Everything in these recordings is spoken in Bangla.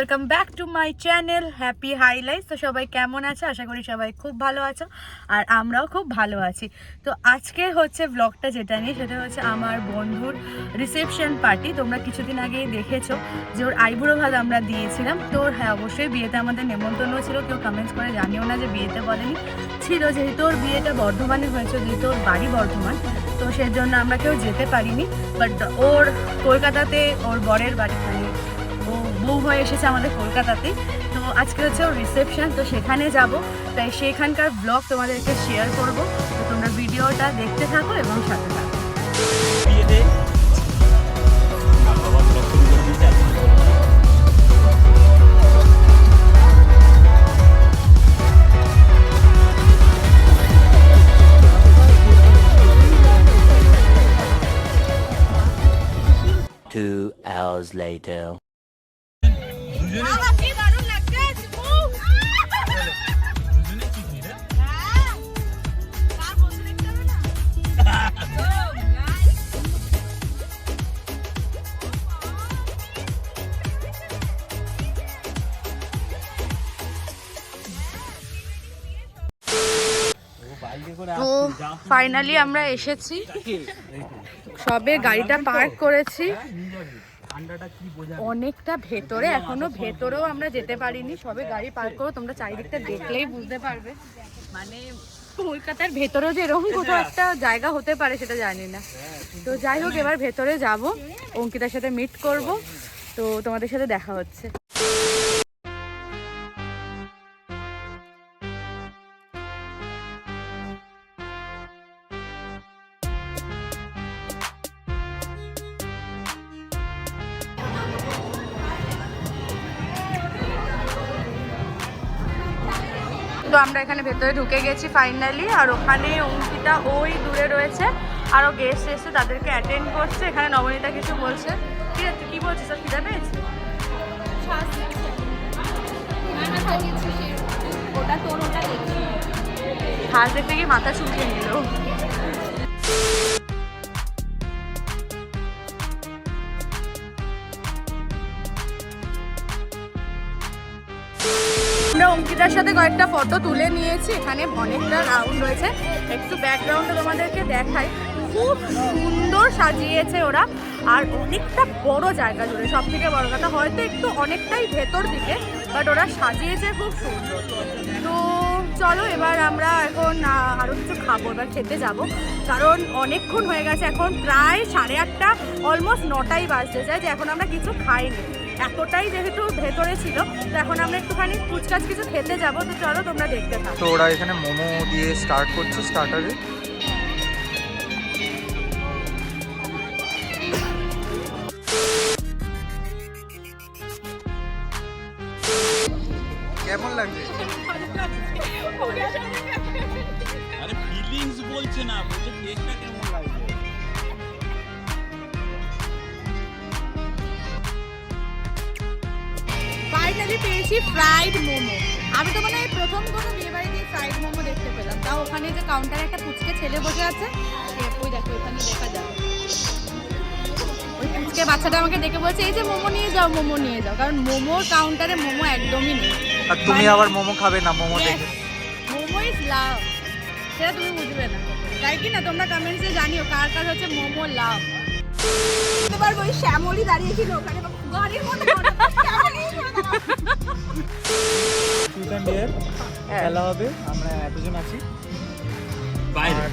Welcome back to my channel happy highlights তো সবাই কেমন আছে? আশা করি সবাই খুব ভালো আছো আর আমরাও খুব ভালো আছি। তো আজকে হচ্ছে ব্লগটা যেটা নিয়ে, সেটা হচ্ছে আমার বন্ধুর রিসেপশন পার্টি তোমরা কিছুদিন আগেই দেখেছ যে ওর আইবুড়ো ভাত আমরা দিয়েছিলাম। তো হ্যাঁ অবশ্যই বিয়েতে আমাদের নেমন্তন্ন ছিল। কেউ কমেন্টস করে জানিও না যে বিয়েতে বলেনি। ছিল যেহেতু ওর বিয়েটা বর্ধমানে হয়েছে, যেহেতু ওর বাড়ি বর্ধমান। তো সেজন্য আমরা কেউ যেতে পারিনি। বাট ওর কলকাতাতে ওর বরের বাড়ি। বউ হয়ে এসেছে আমাদের কলকাতাতে তো আজকে হচ্ছে ওর রিসেপশন তো সেখানে যাব তাই সেখানকার ব্লগ তোমাদেরকে শেয়ার করব তো তোমরা ভিডিওটা দেখতে থাকো এবং সাথে থাকো। Two hours later. তো ফাইনালি আমরা এসেছি। সবে গাড়িটা পার্ক করেছি। অনেকটা ভেতরে এখনও ভেতরেও আমরা যেতে পারিনি সবে গাড়ি পার্ক করো তোমরা চারিদিকটা দেখলেই বুঝতে পারবে। মানে কলকাতার ভেতরেও যে এরকম কোথাও একটা জায়গা হতে পারে সেটা জানি না। তো যাই হোক এবার ভেতরে যাব অঙ্কিতার সাথে মিট করব। তো তোমাদের সাথে দেখা হচ্ছে। তো আমরা এখানে ভেতরে ঢুকে গেছি ফাইনালি আর ওখানে অঙ্কিতা ওই দূরে রয়েছে আরও গেস্ট এসে তাদেরকে অ্যাটেন্ড করছে। এখানে নবনীতা কিছু বলছে। ঠিক আছে কী বলছিস? স্যার খিদা পেয়েছে? ওটা তোর ওটা দেখি। হাত দেখতে গিয়ে মাথা শুকিয়ে নিল। অঙ্কিতার সাথে কয়েকটা ফটো তুলে নিয়েছি। এখানে অনেকটা রাউন্ড রয়েছে। একটু ব্যাকগ্রাউন্ডে তোমাদেরকে দেখাই। খুব সুন্দর সাজিয়েছে ওরা। আর অনেকটা বড় জায়গা জুড়ে সব থেকে বড় কথা। হয়তো একটু অনেকটাই ভেতর দিকে বাট ওরা সাজিয়েছে খুব সুন্দর। তো চলো, এবার আমরা এখন আরও কিছু খাব, এবার খেতে যাব। কারণ অনেকক্ষণ হয়ে গেছে, এখন প্রায় সাড়ে আটটা অলমোস্ট নটাই বাজতে যায় যে এখন আমরা কিছু খাইনি। এতটাই যেহেতু ভেতরে ছিল, তো এখন আমরা একটুখানি ফুচকাচ কিছু খেতে যাব, তো চলো তোমরা দেখতে থাকো। তো ওরা এখানে মোমো দিয়ে স্টার্ট করছে স্টার্টারে ফাইনালি পেয়েছি ফ্রাইড মোমো। আমি তো মানে এই প্রথম কোনো বিয়ে বাড়িতে ফ্রাইড মোমো দেখতে পেলাম। তাও ওখানে যে কাউন্টারে একটা পুচকে ছেলে বসে আছে। ওই দেখো ওখানে দেখা যাবে ওই পুচকে বাচ্চাটা আমাকে দেখে বলছে এই যে মোমো নিয়ে যাও মোমো নিয়ে যাও। কারণ মোমোর কাউন্টারে মোমো একদমই নেই। আর তুমি আবার মোমো খাবে না মোমো দেখে। মোমো ইজ লাভ সেটা তুমি বুঝবে না। তাই কি না তোমরা কমেন্টসে জানিও কার কার হচ্ছে মোমো লাভ এবার ওই শ্যামলি দাঁড়িয়েছিল ওখানে ডেয়ার খেলা হবে আমরা এতজন আছি। বাইরে।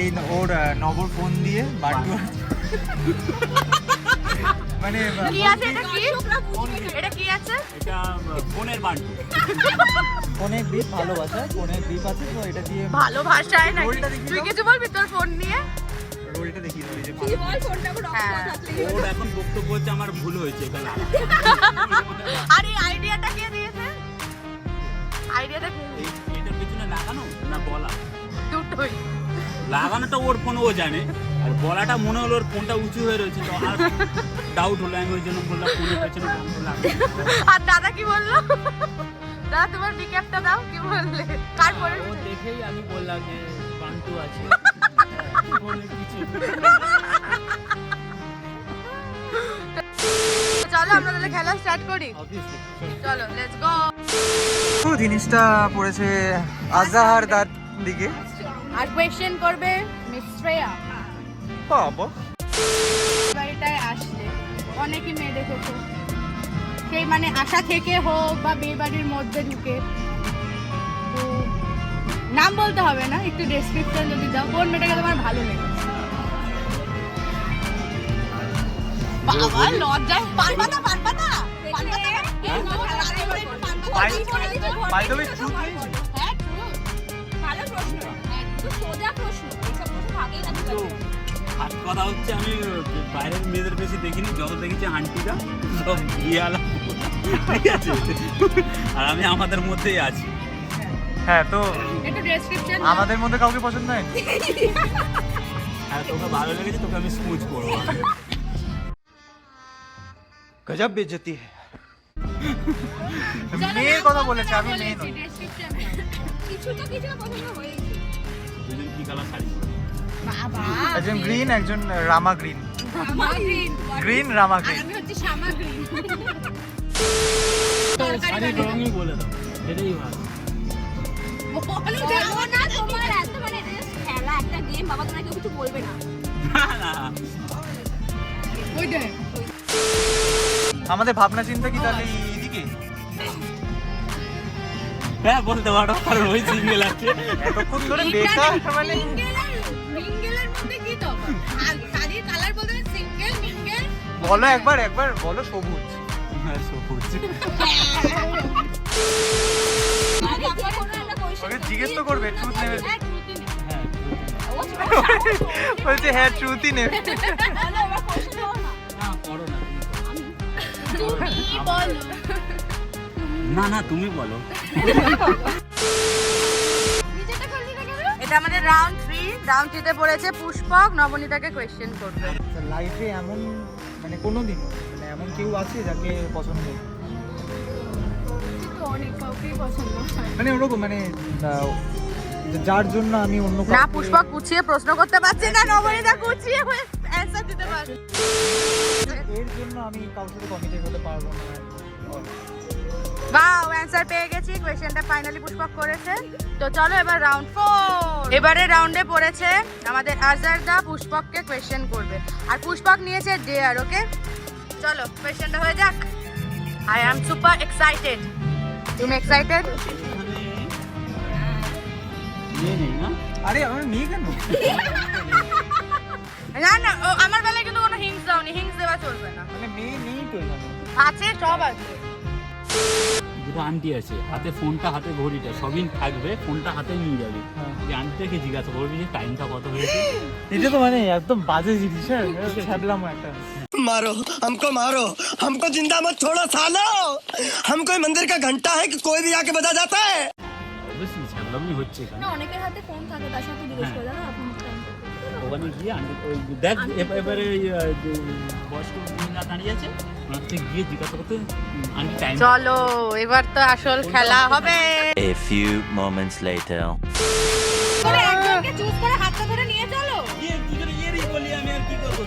এই ওর নবর ফোন দিয়ে বাটু মানে এটা কি? এটা কি? আছে? এটা ফোনের বান্টু ফোনের ডিপ ভালোবাসা ফোনের ডিপ আছে তো এটা দিয়ে ভালোবাসায় না তুই কিছু বলবি তোর ফোন নিয়ে? রোলটা দেখিয়ে দেবো যে হ্যাঁ। ওর এখন বক্তব্য হচ্ছে আমার ভুল হয়েছে এটা লাগা। আর আইডিয়াটা কে দিয়েছে? আইডিয়াটা কে এটার পিছনে লাগানো না বলা? দুটোই। লাগানোটা ওর ফোন ও জানে। আর বলাটা মনে হলো ওর ফোনটা উঁচু হয়ে রয়েছে তো আমার ডাউট হলো আমি ওই জন্য বললাম ফোনের পেছনে আর দাদা কি বলল? দাদা তোমার বিক্যাপটা দাও কি বললে? কার পরে দেখেই আমি বললাম যে বান্টু আছে। বলে স্টার্ট করি? চলো লেটস গো জিনিসটা পড়েছে আজাহার দার দিকে। আর কোয়েশ্চেন করবে মিস শ্রেয়া বাবা বাড়িটায় আসলে অনেকই মেয়ে দেখেছ। সেই মানে আশা থেকে হোক বা বিয়ে বাড়ির মধ্যে ঢুকে। তো নাম বলতে হবে না একটু ডেসক্রিপশন যদি দাও কোন মেয়েটাকে তোমার ভালো লেগেছে বাবা লজ্জায় পারবা না পারবা না। হ্যাঁ? হ্যাঁ। ভালো প্রশ্ন সোজা প্রশ্ন এইসব প্রশ্ন আগেই তো ফার্স্ট কথা হচ্ছে আমি বাইরের মেয়েদের বেশি দেখিনি যত দেখেছি আন্টিরা সব বিয়ালা ঠিক আছে আর আমি আমাদের মধ্যেই আছি হ্যাঁ তো আমাদের মধ্যে কাউকে পছন্দ হয় আর তোকে ভালো লেগেছে তোকে আমি স্মুচ করব গজব বেজতি মেয়ের কথা বলেছে আমি মেয়ে নই। ডেসক্রিপশন কিছুটা কিছুটা পছন্দ হয়েছে দুজন কি কালার শাড়ি বাবা একজন গ্রিন একজন Rama green green green Rama green আমি হচ্ছে সামগ্রী শাড়ির রঙই বলে দাও এটাই ভালো। বলো না তোমার এত মানে খেলা একটা গেম বাবা তোমরা কেউ কিছু বলবে না। না না ওই দেখ। আমাদের ভাবনা চিন্তা কি তাহলে? হ্যাঁ বলতে পারো কারণ ওই সিঙ্গেল আছে। এতক্ষণ ধরে বেকার। মানে বলো একবার একবার বলো সবুজ। হ্যাঁ সবুজ। ওকে জিজ্ঞেস তো করবে ট্রুথ নেবে। হ্যাঁ হ্যাঁ ও বলছে হ্যাঁ ট্রুথই নেবে। না? করো না। না না তুমি বলো। নিজেটা করলি না কেন? এটা আমাদের রাউন্ড থ্রি রাউন্ড থ্রিতে পড়েছে পুষ্পক। নবনীতাকে কোয়েশ্চেন করবে। লাইফে এমন মানে কোনো দিন মানে এমন কেউ আছে যাকে পছন্দ? মানে ওরকম মানে যার জন্য আমি অন্য না পুষ্পক কুচিয়ে প্রশ্ন করতে পারছে না নবনীতা কুচিয়ে অ্যান্সার দিতে পারছে। এর জন্য আমি সাথে কমিটেড হতে পারব না। বাও অ্যান্সার পেয়ে গেছি কোয়েশ্চেনটা ফাইনালি পুষ্পক করেছে। তো চলো এবার রাউন্ড ফোর এবারে রাউন্ডে পড়েছে আমাদের আজার দা পুষ্পককে কোয়েশ্চেন করবে। আর পুষ্পক নিয়েছে ডেয়ার ওকে চলো কোয়েশ্চেনটা হয়ে যাক। আই অ্যাম সুপার এক্সাইটেড তুমি এক্সাইটেড আরে আমার মেয়ে কেন? না না আমার বেলায় কিন্তু কোনো হিংস দাওনি। হিংস দেওয়া চলবে না। মানে মেয়ে নেই তো আছে সব আছে। দুটো আন্টি আছে হাতে ফোনটা হাতে ঘড়িটা সবই থাকবে ফোনটা হাতে নিয়ে যাবে হ্যাঁ। যে আন্টিটাকে জিজ্ঞাসা করবি যে টাইমটা কত হয়েছে এটা তো মানে একদম বাজে জিনিস হ্যাঁ ছাড়লাম একটা मारो हमको मारो हमको जिंदा मत छोड़ो सालो हम कोई मंदिर का घंटा है कि कोई भी आके बजा जाता है অবশ্যই ছ্যাবলামি হচ্ছে এখানে না অনেকের হাতে ফোন থাকে তার সাথে জিজ্ঞেস করে দাও আপনি ওখানে গিয়ে আন্টি ওই দেখ এবার- এবারে ওই, আহ, যে বয়স্ক মহিলা দাঁড়িয়ে আছে চলো এবার তো আসল খেলা হবে। A few moments later. করে একজনকে চুজ করে হাতটা ধরে নিয়ে চলো। গিয়ে বলি আমি আর কি করব?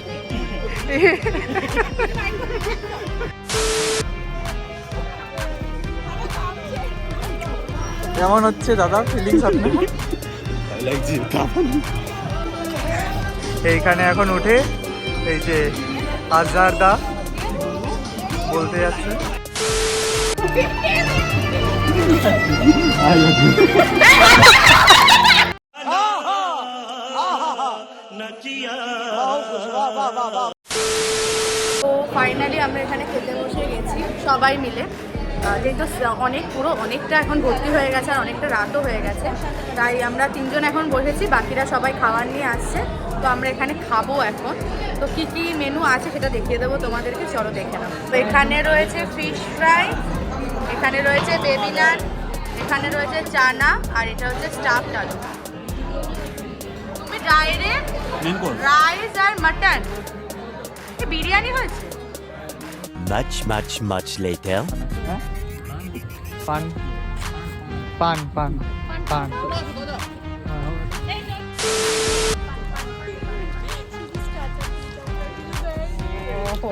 কেমন হচ্ছে দাদা? ফিলিংস আপনার লাগছে এইখানে এখন উঠে এই যে আজহার দা বলতে যাচ্ছে। তো ফাইনালি আমরা এখানে খেতে বসে গেছি, সবাই মিলে। যেহেতু অনেক, পুরো অনেকটা এখন ভর্তি হয়ে গেছে আর অনেকটা রাতও হয়ে গেছে, তাই আমরা তিনজন এখন বসেছি, বাকিরা সবাই খাবার নিয়ে আসছে। তো আমরা এখানে খাব এখন। তো কি কি মেনু আছে সেটা দেখিয়ে দেবো তোমাদেরকে চলো দেখে নাও। তো এখানে রয়েছে ফিশ ফ্রাই এখানে রয়েছে বেবি নান এখানে রয়েছে চানা আর এটা হচ্ছে স্টাফ আলু। তুমি ডাইরেক্ট রাইস আর মাটন বিরিয়ানি হয়েছে? Much, much, much later. পান পান পান। পান। তো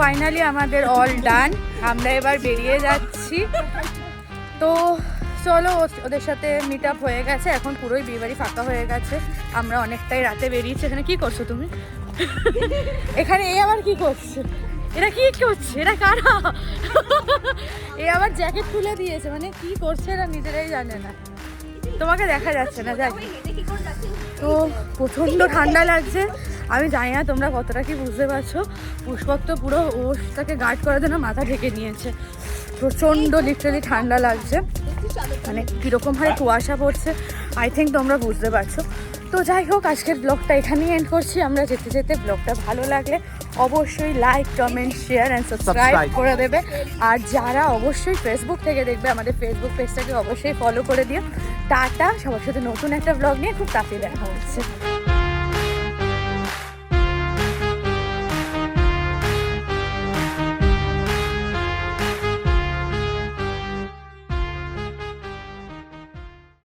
ফাইনালি আমাদের অল ডান আমরা এবার বেরিয়ে যাচ্ছি। তো, চলো, ওদের সাথে মিট আপ হয়ে গেছে। এখন পুরোই বিয়েবাড়ি ফাঁকা হয়ে গেছে। আমরা অনেকটাই রাতে বেরিয়েছি। এখানে কি করছ তুমি? এখানে এ আবার কি করছে? এরা কি করছে? এরা কারা? এ আবার জ্যাকেট তুলে দিয়েছে। মানে কি করছে এরা নিজেরাই জানে না। তোমাকে দেখা যাচ্ছে না যাই? তো প্রচণ্ড ঠান্ডা লাগছে। আমি জানি না তোমরা কতটা কি বুঝতে পারছ। পুষ্পক তো পুরো ওষটাকে গার্ড করার জন্য মাথা ঢেকে নিয়েছে। প্রচণ্ড লিটারালি ঠান্ডা লাগছে। মানে কীরকম হারে কুয়াশা পড়ছে আই থিঙ্ক তোমরা বুঝতে পারছ। তো যাই হোক আজকের ব্লগটা এখানেই এন্ড করছি। আমরা যেতে যেতে ব্লগটা ভালো লাগলে অবশ্যই like comment share and subscribe করে দেবে। আর যারা অবশ্যই ফেসবুক থেকে দেখবে আমাদের ফেসবুক পেজটাকে অবশ্যই ফলো করে দিও। টাটা। সবার সাথে নতুন একটা ব্লগ নিয়ে খুব তাড়াতাড়ি দেখা হচ্ছে।